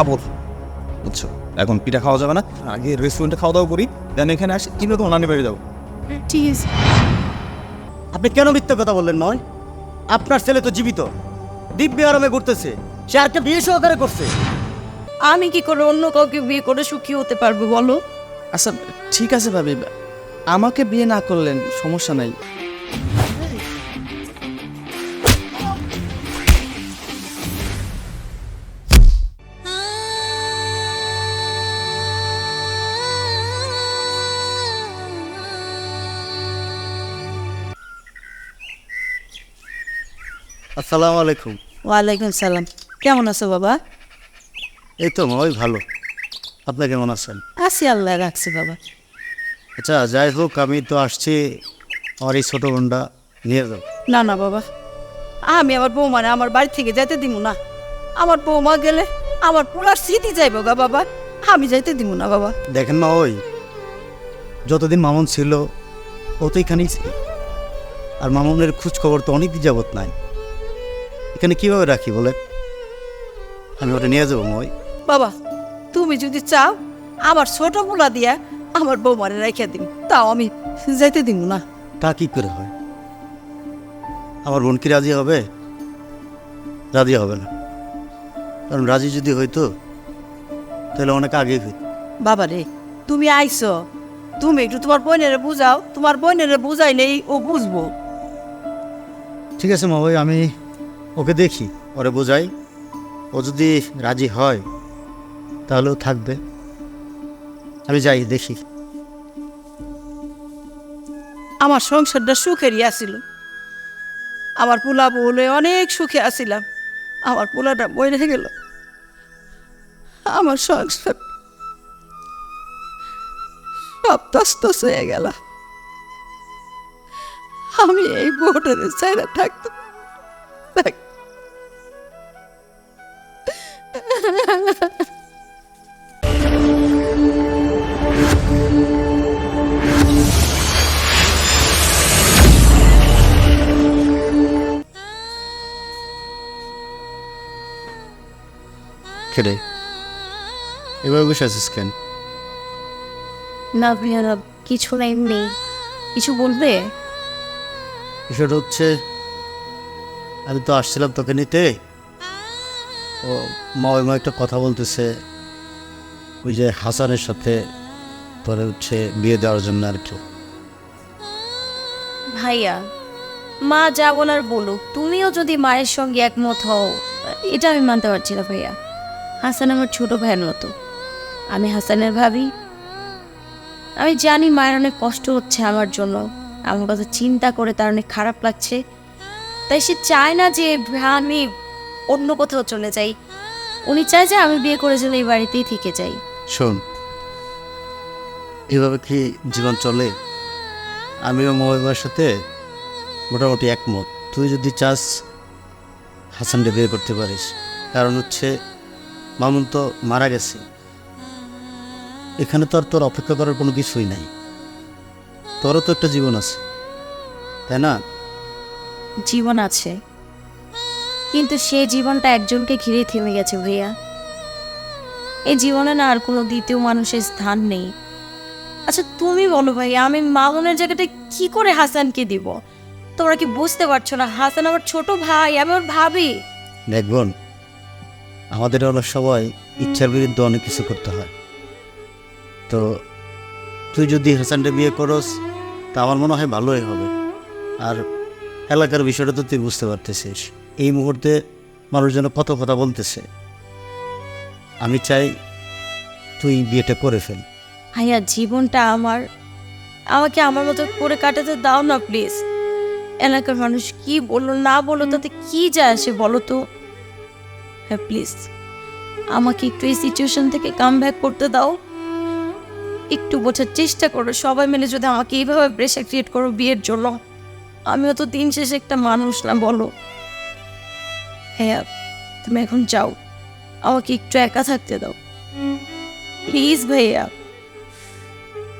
Trouble বুঝছ? এখন পিঠা খাওয়া যাবে না আগে রেস্টুরেন্টে খাওয়া দাওয়া করি দেন এখানে আসি কিনে তো নানি বাড়ি যাব। ঠিক আছে আপনি কেন মিথ্যা কথা বললেন নয়? আপনার ছেলে তো জীবিত। দিব্য আরামে ঘুরতেছে সে আর একটা বিয়ে সহকারে করছে। আমি কি করে অন্য কাউকে বিয়ে করে সুখী হতে পারব বলো? আচ্ছা ঠিক আছে ভাবি আমাকে বিয়ে না করলেন সমস্যা নাই। আসসালামু আলাইকুম। ওয়ালাইকুম সালাম। কেমন আছো বাবা? এই তো ওই ভালো। আপনি কেমন আছেন? আছি আল্লাহ রাখছে বাবা। আচ্ছা যাই হোক আমি তো আসছি। আমার এই ছোটো বোনটা নিয়ে যাও। না না বাবা। আমি আমার বৌমারে আমার বাড়ি থেকে যাইতে দিব না। আমার বৌমা গেলে আমার পুরার স্মৃতি যাইব গা বাবা। আমি যাইতে দিব না বাবা। দেখেন না ওই যতদিন মামুন ছিল ও তো এখানেই ছিল। আর মামুনের খোঁজ খবর তো অনেক যাবত নাই। এখানে কীভাবে রাখি বলে? আমি ওটা নিয়ে যাব ওই বাবা তুমি যদি চাও আমার ছোট পোলা দিয়া আমার বৌমারে রেখে দিন তাও আমি যাইতে দিব না। তা কি করে হয়? আমার বোন কি রাজি হবে? রাজি হবে না। কারণ রাজি যদি হইতো তাহলে অনেক আগে হইত। বাবা রে তুমি আইছো তুমি একটু তোমার বোনেরে বুঝাও তোমার বোনেরে বুঝাইলেই ও বুঝব। ঠিক আছে মা ওই আমি ওকে দেখি, ওরে বোঝাই। ও যদি রাজি হয় তাহলেও থাকবে। আমি যাই, দেখি। আমার সংসারটা সুখেরই আসিল আমার পোলা বলে অনেক সুখে আসিলাম আমার পোলাটা বই রেখে গেল। আমার সংসার সব তস্তস হয়ে গেল। আমি এই বোর্ডের চাইলে থাকতে খেলে এবার বসে আছিস কেন? না না কিছু না এমনি কিছু বলবে? বিষয়টা হচ্ছে আমি তো আসছিলাম তোকে নিতে। ও মা একটা কথা বলতেছে, ওই যে হাসানের সাথে পরে হচ্ছে বিয়ে দেওয়ার জন্য আর কি। ভাইয়া, মা যা বলার বলুক, তুমিও যদি মায়ের সঙ্গে একমত হও, এটা আমি মানতে পারছি না ভাইয়া। হাসান আমার ছোট ভাইয়ের মতো। আমি হাসানের ভাবি। আমি জানি মায়ের অনেক কষ্ট হচ্ছে আমার জন্য। আমার কথা চিন্তা করে তার অনেক খারাপ লাগছে। তাই সে চায় না যে আমি অন্য কোথাও চলে যাই। উনি চায় যে আমি বিয়ে করে যেন এই বাড়িতেই থেকে যাই। শোন এভাবে কি জীবন চলে? আমিও মহিমার সাথে মোটামুটি একমত। তুই যদি চাস হাসানকে বিয়ে করতে পারিস কারণ হচ্ছে মামুন তো মারা গেছে। এখানে তো আর তোর অপেক্ষা করার কোনো কিছুই নাই। তোরও তো একটা জীবন আছে তাই না? জীবন আছে। কিন্তু সে জীবনটা একজনকে ঘিরে থেমে গেছে ভাইয়া। এই জীবনে না আর কোনো দ্বিতীয় মানুষের স্থান নেই। আচ্ছা তুমি বলো ভাই আমি মামুনের জায়গাটা কি করে হাসানকে দিব? তোমরা কি বুঝতে পারছ না? হাসান আমার ছোট ভাই, আমি ওর ভাবি। দেখবন আমাদের অনেক সময় ইচ্ছার বিরুদ্ধে অনেক কিছু করতে হয়। তো তুই যদি হাসানটা বিয়ে করস, তা আমার মনে হয় ভালোই হবে। আর এলাকার বিষয়টা তো তুই বুঝতে পারতেছিস। এই মুহূর্তে মানুষজন কত কথা বলতেছে। আমি চাই তুই বিয়েটা করে ফেল। ভাইয়া, জীবনটা আমার। আমাকে আমার মতো করে কাটাতে দাও না, প্লিজ। এলাকার মানুষ কি বলল, না বলল, তাতে কি যায় আসে বলো তো? হ্যাঁ প্লিজ। আমাকে একটু এই সিচুয়েশন থেকে কাম ব্যাক করতে দাও। একটু বোঝার চেষ্টা করো, সবাই মিলে যদি আমাকে এইভাবে প্রেশার ক্রিয়েট করো বিয়ের জন্য। আমিও তো দিন শেষে একটা মানুষ না, বলো। হ্যাঁ তুমি এখন যাও। আমাকে একটু একা থাকতে দাও। প্লিজ ভাইয়া।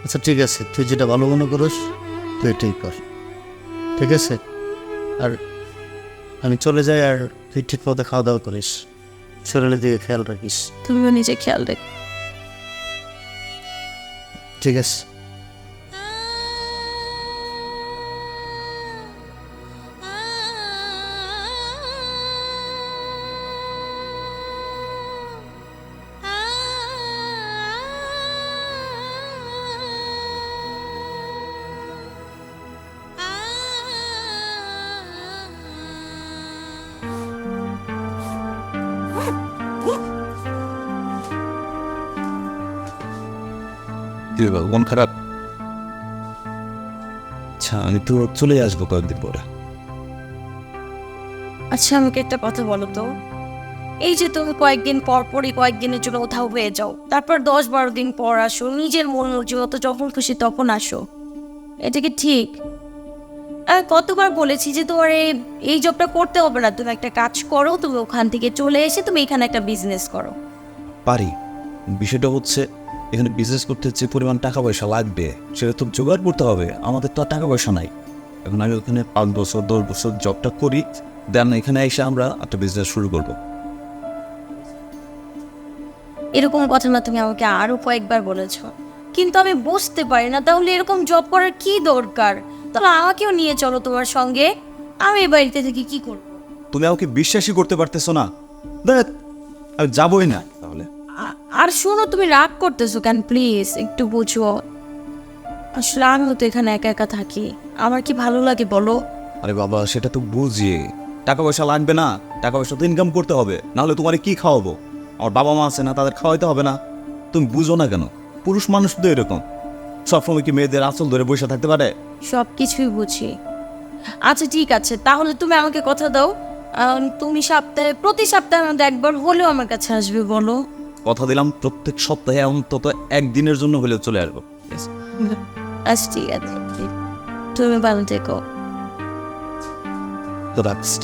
আচ্ছা ঠিক আছে। তুই যেটা ভালো মনে করিস তুই এটাই কর। ঠিক আছে? আর আমি চলে যাই আর তুই ঠিক মতো খাওয়া দাওয়া করিস। শরীরের দিকে খেয়াল রাখিস। তুমিও নিজে খেয়াল রেখ। ঠিক আছে। ব্যাপার, মন খারাপ? আচ্ছা আমি তো চলে আসব কয়েকদিন পরে। আচ্ছা আমাকে একটা কথা বলো তো। এই যে তুমি কয়েকদিন পর পরই কয়েকদিনের জন্য কোথাও হয়ে যাও তারপর দশ বারো দিন পর আসো নিজের মন মর্জি মতো যখন খুশি তখন আসো। এটা কি ঠিক? আমি কতবার বলেছি যে তোমার এই এই জবটা করতে হবে না তুমি একটা কাজ করো তুমি ওখান থেকে চলে এসে তুমি এখানে একটা বিজনেস করো। পারি। বিষয়টা হচ্ছে এখানে বিজনেস করতে যে পরিমাণ টাকা পয়সা লাগবে সেটা তো জোগাড় করতে হবে। আমাদের তো টাকা পয়সা নাই। এখন আমি ওখানে পাঁচ বছর দশ বছর জবটা করি দেন এখানে এসে আমরা একটা বিজনেস শুরু করব। এরকম কথা না তুমি আমাকে আরও কয়েকবার বলেছ। কিন্তু আমি বুঝতে পারি না তাহলে এরকম জব করার কি দরকার? তাহলে আমাকেও নিয়ে চলো তোমার সঙ্গে। আমি এই বাড়িতে থেকে কি করব? তুমি আমাকে বিশ্বাসই করতে পারতেছো না। দেখ আমি যাবোই না তাহলে। আর শোনো তুমি রাগ করতেছো কেন? প্লিজ একটু বুঝো। আসলে আমিও তো এখানে একা একা থাকি। আমার কি ভালো লাগে বলো? আরে বাবা সেটা তো বুঝি। টাকা পয়সা লাগবে না টাকা পয়সা তো ইনকাম করতে হবে। নাহলে তোমার কি খাওয়াবো? আমার বাবা মা আছে না তাদের খাওয়াইতে হবে না। তুমি বুঝো না কেন? পুরুষ মানুষ তো এরকম। সবসময় কি মেয়েদের আঁচল ধরে বসে থাকতে পারে? সব কিছুই বুঝি। আচ্ছা ঠিক আছে তাহলে তুমি আমাকে কথা দাও। তুমি সপ্তাহে প্রতি সপ্তাহে আমাদের একবার হলেও আমার কাছে আসবে বলো। কথা দিলাম প্রত্যেক সপ্তাহে অন্তত একদিনের জন্য হলেও চলে আসব. আচ্ছা ঠিক আছে। তুমি ভালো থেকো তো রাখছি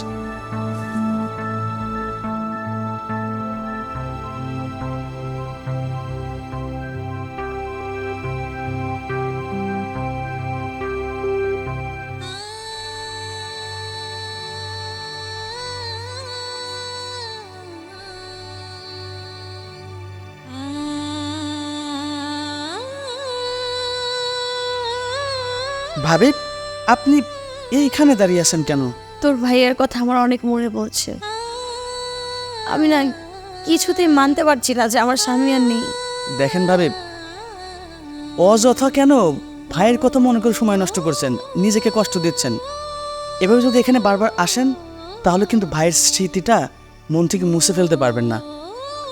ভাবি আপনি এইখানে দাঁড়িয়ে আছেন কেন? তোর ভাইয়ের কথা আমার অনেক মনে পড়ছে। আমি না কিছুতেই মানতে পারছি না যে আমার স্বামী আর নেই। দেখেন ভাবি অযথা কেন ভাইয়ের কথা মনে করে সময় নষ্ট করছেন নিজেকে কষ্ট দিচ্ছেন। এভাবে যদি এখানে বারবার আসেন তাহলে কিন্তু ভাইয়ের স্মৃতিটা মন থেকে মুছে ফেলতে পারবেন না।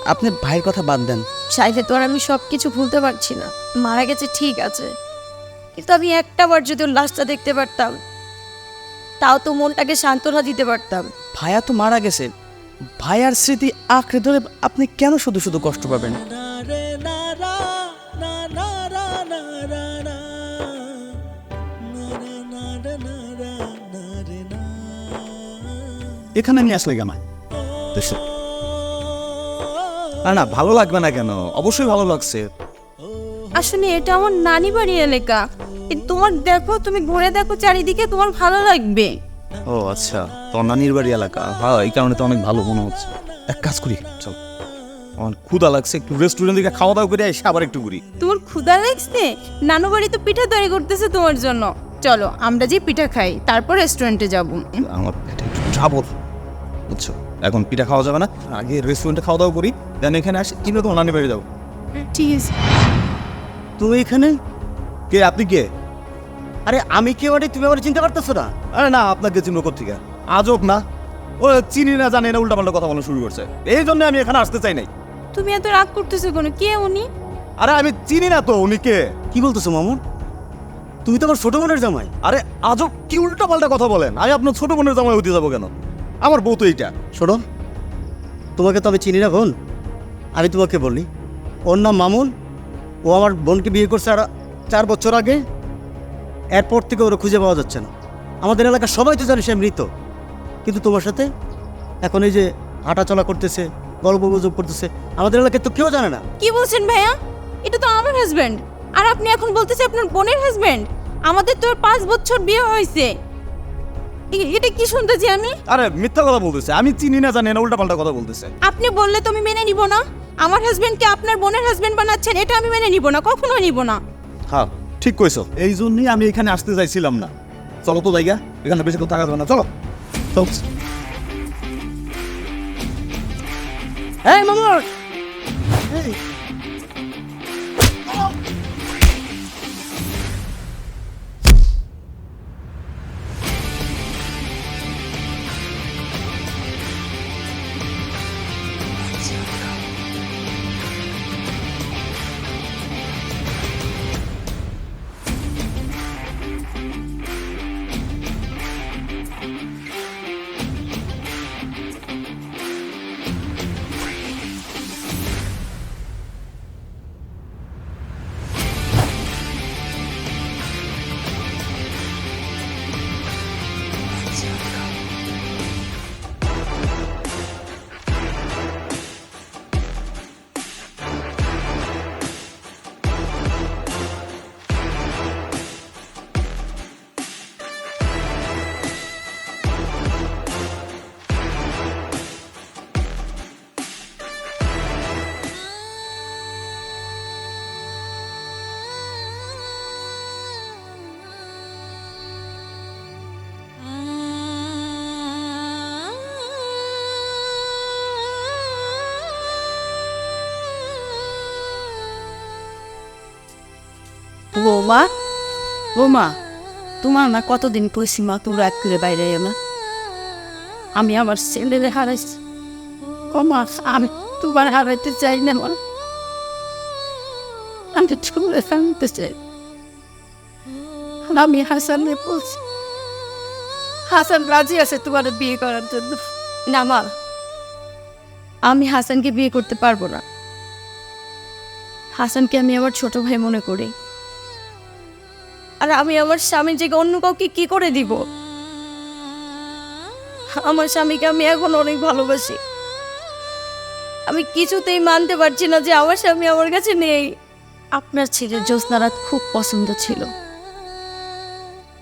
আপনি ভাইয়ের কথা বাদ দেন। চাইলে তো আর আমি সব কিছু ভুলতে পারছি না। মারা গেছে ঠিক আছে। কিন্তু আমি একটা বার যদি ওর লাশটা দেখতে পারতাম তাও তো মনটাকে সান্ত্বনা দিতে পারতাম। ভাইয়া তো মারা গেছে। ভাইয়ার স্মৃতি আঁকড়ে ধরে আপনি কেন শুধু শুধু কষ্ট পাবেন? এখানে নিয়ে আসলে দেশে। না না ভালো লাগবে না কেন? অবশ্যই ভালো লাগছে। আসলে এটা আমার নানি বাড়ি এলাকা। এ তোমার দেখো তুমি ঘুরে দেখো চারিদিকে তোমার ভালো লাগবে। ও আচ্ছা। তোর নানির বাড়ি এলাকা? হ্যাঁ এই কারণে তো অনেক ভালো মনে হচ্ছে। এক কাজ করি চল। আমার ক্ষুদা লাগছে একটু রেস্টুরেন্ট থেকে খাওয়া দাওয়া করে এসে আবার একটু ঘুরি। তোমার ক্ষুধা লাগছে? নানু বাড়ি তো পিঠা তৈরি করতেছে তোমার জন্য। চলো আমরা যে পিঠা খাই তারপর রেস্টুরেন্টে যাব। আমার পেটে একটু ট্রাবল বুঝছ? এখন পিঠা খাওয়া যাবে না আগে রেস্টুরেন্টে খাওয়া দাওয়া করি দেন এখানে আসি কিনে তোমার নানি বাড়ি যাব। ঠিক আছে। তুমি এখানে কে আপনি কে? আরে আমি কে বাড়ি তুমি আমার চিন্তা করতেছো না? আরে না আপনাকে চিনো থেকে আজব না? ও চিনি না জানে না উল্টাপাল্টা কথা বলা শুরু করছে। এই জন্য আমি এখানে আসতে চাই নাই। তুমি এত রাগ করতেছো কোনো? কে উনি? আরে আমি চিনি না তো উনি কে? কি বলতেছো মামুন তুমি তো আমার ছোট বোনের জামাই। আরে আজব কি উল্টা পাল্টা কথা বলেন? আমি আপনার ছোট বোনের জামাই হতে যাব কেন? আমার বউ তো এইটা। শোনো তোমাকে তো আমি চিনি না বোন। আমি তোমাকে বলি ওর নাম মামুন। ও আমার বোনকে বিয়ে করছে আর চার বছর আগে এরপর থেকে ওরা খুঁজে পাওয়া যাচ্ছে না। আমাদের এলাকার সবাই তো জানে সে মৃত। কিন্তু তোমার সাথে এখন এই যে হাঁটাচলা করতেছে গল্প গুজব করতেছে আমাদের এলাকায় তো কেউ জানে না। কি বলছেন ভাইয়া? এটা তো আমার হাজবেন্ড আর আপনি এখন বলতেছে আপনার বোনের হাজবেন্ড আমাদের তো পাঁচ বছর বিয়ে হয়েছে। এ- এটা কি শুনতেছি আমি? আরে মিথ্যা কথা বলতেছে। আমি চিনি না জানি না উল্টা পাল্টা কথা বলতেছে। আপনি বললে তো আমি মেনে নিব না। আমার হাজবেন্ডকে আপনার বোনের হাজবেন্ড বানাচ্ছেন এটা আমি মেনে নিব না কখনো নিব না। হ্যাঁ ঠিক কইছো। এই জন্যই আমি এখানে আসতে চাইছিলাম না। চলো তো জায়গা এখানে বেশি কথা যাবে না চলো। চল। এই। মামুন বৌমা? বৌমা, তোমার না কতদিন কইছি মা তুমি রাত করে বাইরে না। আমি আমার ছেলেরে হারাইছি। ও মা, আমি তোমার হারাইতে চাই না মা। আমি চুলে থামতে চাই। আমি হাসানকে বলছি, হাসান রাজি আছে তোমার বিয়ে করার জন্য। না মা, আমি হাসানকে বিয়ে করতে পারব না। হাসানকে আমি আমার ছোট ভাই মনে করি। আর আমি আমার স্বামী যে অন্য কাউকে কি করে দিব? আমার স্বামীকে আমি এখন অনেক ভালোবাসি। আমি কিছুতেই মানতে পারছি না যে আমার স্বামী আমার কাছে নেই। আপনার ছেলে জ্যোৎস্না রাত খুব পছন্দ ছিল।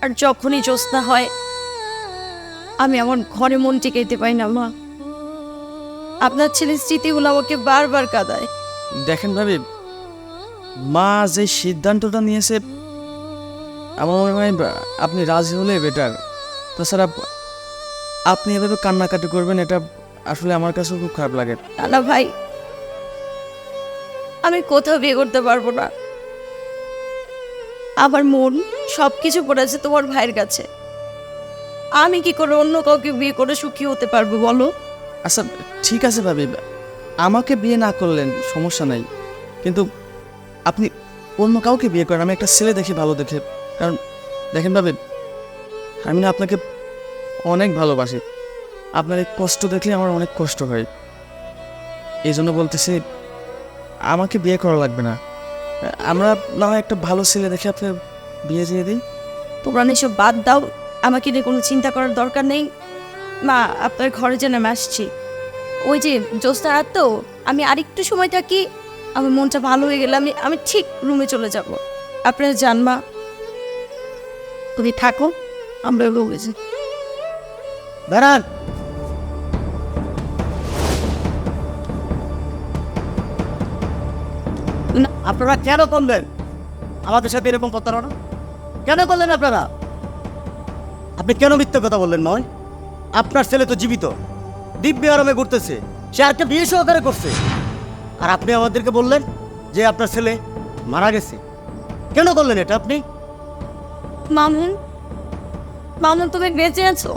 আর যখনই জ্যোৎস্না হয় আমি আমার ঘরে মন টিকাইতে পাই না মা। আপনার ছেলের স্মৃতিগুলো আমাকে বারবার কাঁদায়। দেখেন ভাবি মা যে সিদ্ধান্তটা নিয়েছে আমার মনে হয় আপনি রাজি হলে বেটার তাছাড়া আপনি এভাবে কান্নাকাটি করবেন এটা আসলে আমার কাছেও খুব খারাপ লাগে। না না ভাই আমি কোথাও বিয়ে করতে পারব না। আমার মন সব কিছু পড়েছে তোমার ভাইয়ের কাছে। আমি কি করে অন্য কাউকে বিয়ে করে সুখী হতে পারব বলো? আচ্ছা ঠিক আছে ভাবি। আমাকে বিয়ে না করলেন সমস্যা নাই। কিন্তু আপনি অন্য কাউকে বিয়ে করেন আমি একটা ছেলে দেখে ভালো দেখে। কারণ, দেখেন ভাবে, আমি না আপনাকে অনেক ভালোবাসি। আপনার এই কষ্ট দেখলে আমার অনেক কষ্ট হয়। এই জন্য বলতেছি, আমাকে বিয়ে করা লাগবে না। আমরা না হয় একটা ভালো ছেলে দেখে আপনি বিয়ে দিয়ে দিই। তোমরা এসব বাদ দাও। আমাকে নিয়ে কোনো চিন্তা করার দরকার নেই। মা, আপনার ঘরে যেন আমি আসছি। ওই যে জ্যোৎস্না রাত তো, আমি আরেকটু সময় থাকি। আমার মনটা ভালো হয়ে গেলে আমি আমি ঠিক রুমে চলে যাব। আপনারা যান, মা। তুমি থাকো আমরা যাই। দাঁড়ান। আপনারা কেন করলেন? আমাদের সাথে এরকম প্রতারণা কেন করলেন আপনারা? আপনি কেন মিথ্যে কথা বললেন নয় আপনার ছেলে তো জীবিত। দিব্য আরামে ঘুরতেছে। সে আজকে বিয়ে সহকারে করছে। আর আপনি আমাদেরকে বললেন যে আপনার ছেলে মারা গেছে। কেন করলেন এটা আপনি? মামুন মামুন তুমি বেঁচে আছো?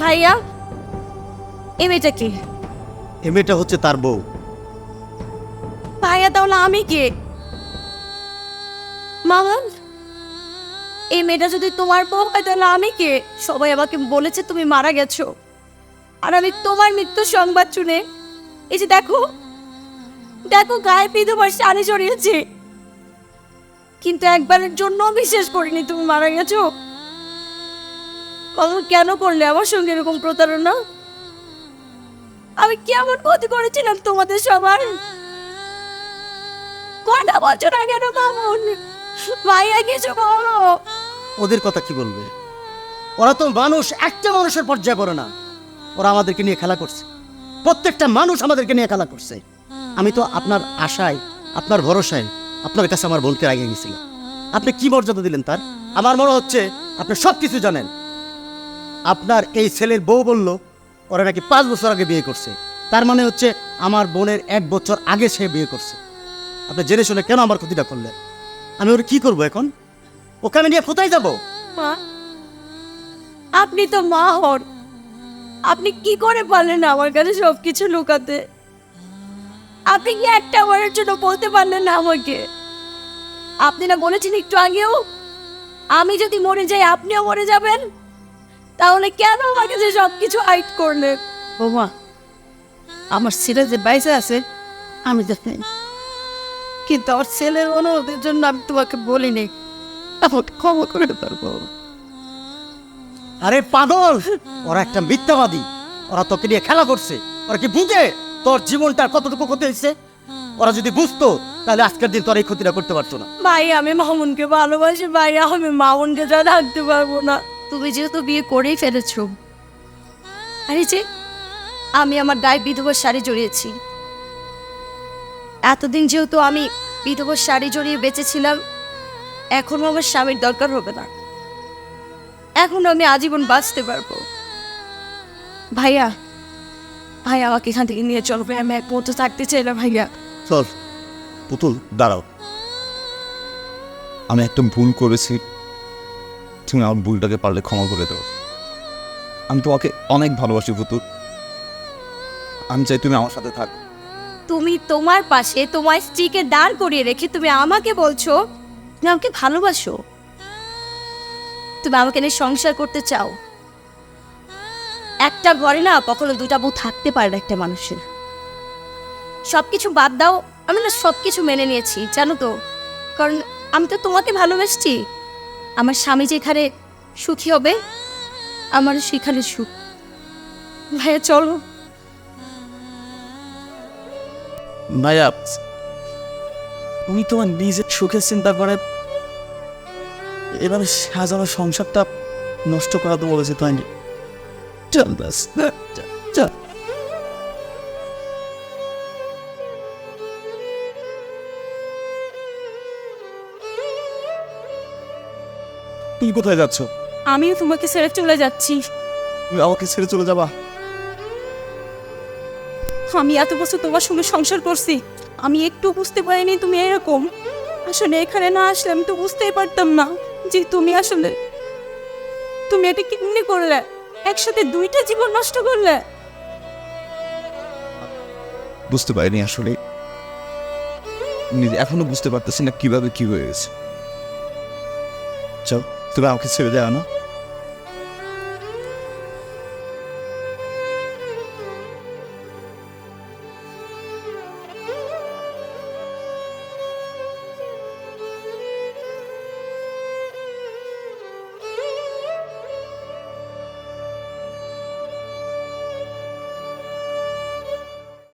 ভাইয়া এই মেয়েটা কি? এ মেয়েটা হচ্ছে তার বউ। ভাইয়া তাহলে আমি কে? মামুন এই মেয়েটা যদি তোমার বউ হয় তাহলে আমি কে? সবাই আমাকে বলেছে তুমি মারা গেছো। আর আমি তোমার মৃত্যুর সংবাদ শুনে এই যে দেখো দেখো গায়ে পিঁধে তোমার শাড়ি জড়িয়েছে। কিন্তু একবারের জন্য বিশ্বাস করিনি, তুমি মারা গেছো। কখন কেন করলে আমার সঙ্গে এরকম প্রতারণা? আমি কেমন ক্ষতি করেছিলাম তোমাদের সবার? কটা বছর আগে না মামুন ভাইয়া কিছু বলো। ওদের কথা কি বলবে? ওরা তো মানুষ, একটা মানুষের পর্যায়ে পড়ে না। ওরা আমাদেরকে নিয়ে খেলা করছে। প্রত্যেকটা মানুষ আমাদেরকে নিয়ে খেলা করছে। আমি তো আপনার আশায়, আপনার ভরসায় আপনার কাছে আমার বোনকে রাখিয়ে গেছিলাম আপনি কি মর্যাদা দিলেন তার? আমার মনে হচ্ছে আপনি সব কিছু জানেন। আপনার এই ছেলের বউ বলল, ওরা নাকি পাঁচ বছর আগে বিয়ে করছে। তার মানে হচ্ছে আমার বোনের এক বছর আগে সে বিয়ে করছে। আপনি জেনে শুনে কেন আমার ক্ষতিটা করলেন? আমি ওর কি করব এখন? ওকে আমি নিয়ে কোথায় যাব? আপনি তো মা হন। আপনি কি করে পারলেন আমার কাছে সব কিছু লুকাতে? আপনি কি একটা বারের জন্য বলতে পারলেন না আমাকে? আপনি না বলেছেন একটু আগেও আমি যদি মরে যাই আপনিও মরে যাবেন? তাহলে কেন আমার যে সব কিছু হাইট করলেন বৌমা আমার ছেলে যে বাইসে আছে আমি জানি। কিন্তু আমার ছেলের অনুরোধের জন্য আমি তোমাকে বলিনি। আমাকে ক্ষমা করে বৌমা। আরে পাগল! ওরা একটা মিথ্যাবাদী। ওরা তোকে নিয়ে খেলা করছে। ওরা কি বুঝে? তোর জীবনটা কতটুকু ক্ষতি হয়েছে? ওরা যদি বুঝতো তাহলে আজকের দিন তোর এই ক্ষতিটা করতে পারতো না। ভাই আমি মামুনকে ভালোবাসি ভাই আমি মামুনকে যা থাকতে পারব না। তুমি যেহেতু বিয়ে করেই ফেলেছো আরে যে আমি আমার গায়ে বিধবার শাড়ি জড়িয়েছি। এতদিন যেহেতু আমি বিধবার শাড়ি জড়িয়ে বেঁচেছিলাম এখনও আমার স্বামীর দরকার হবে না। এখন আমি আজীবন বাঁচতে পারব। ভাইয়া ভাইয়া আমাকে এখান থেকে নিয়ে চলো ভাই আমি এক মুহূর্ত থাকতে চাই না ভাইয়া। চল পুতুল দাঁড়াও। আমি একটা ভুল করেছি। তুমি আমার ভুলটাকে পারলে ক্ষমা করে দাও। আমি তোমাকে অনেক ভালোবাসি পুতুল। আমি চাই তুমি আমার সাথে থাক। তুমি তোমার পাশে তোমার স্ত্রীকে দাঁড় করিয়ে রেখে তুমি আমাকে বলছো তুমি আমাকে ভালোবাসো। তুমি আমাকে নিয়ে সংসার করতে চাও। একটা ঘরে না কখনো দুটা বউ থাকতে পারে না একটা মানুষের। সব কিছু বাদ দাও, আমি না সব কিছু মেনে নিয়েছি, জানো তো। কারণ আমি তো তোমাকে ভালোবাসছি। আমার স্বামী যেখানে সুখী হবে, আমারও সেখানে সুখ। ভাইয়া, চলো। ভাইয়া তুমি তোমার নিজের সুখের চিন্তা করে। এভাবে সাজানো সংসারটা নষ্ট করা তো বলেছে, তাই চল চল, চল তুমি কোথায় যাচ্ছ? আমিও তোমাকে ছেড়ে চলে যাচ্ছি। তুমি আমাকে ছেড়ে চলে যাবা? আমি এত বছর তোমার সঙ্গে সংসার করছি। আমি একটু বুঝতে পারিনি তুমি এরকম। আসলে এখানে না আসলে আমি তো বুঝতেই পারতাম না যে তুমি আসলে তুমি এটা কেমনি করলে? একসাথে দুইটা জীবন নষ্ট করলে? বুঝতে পারিনি আসলে। এখনও বুঝতে পারতেছি না কীভাবে কি হয়ে গেছে। চল, তুমি আমাকে ছেড়ে যাও না।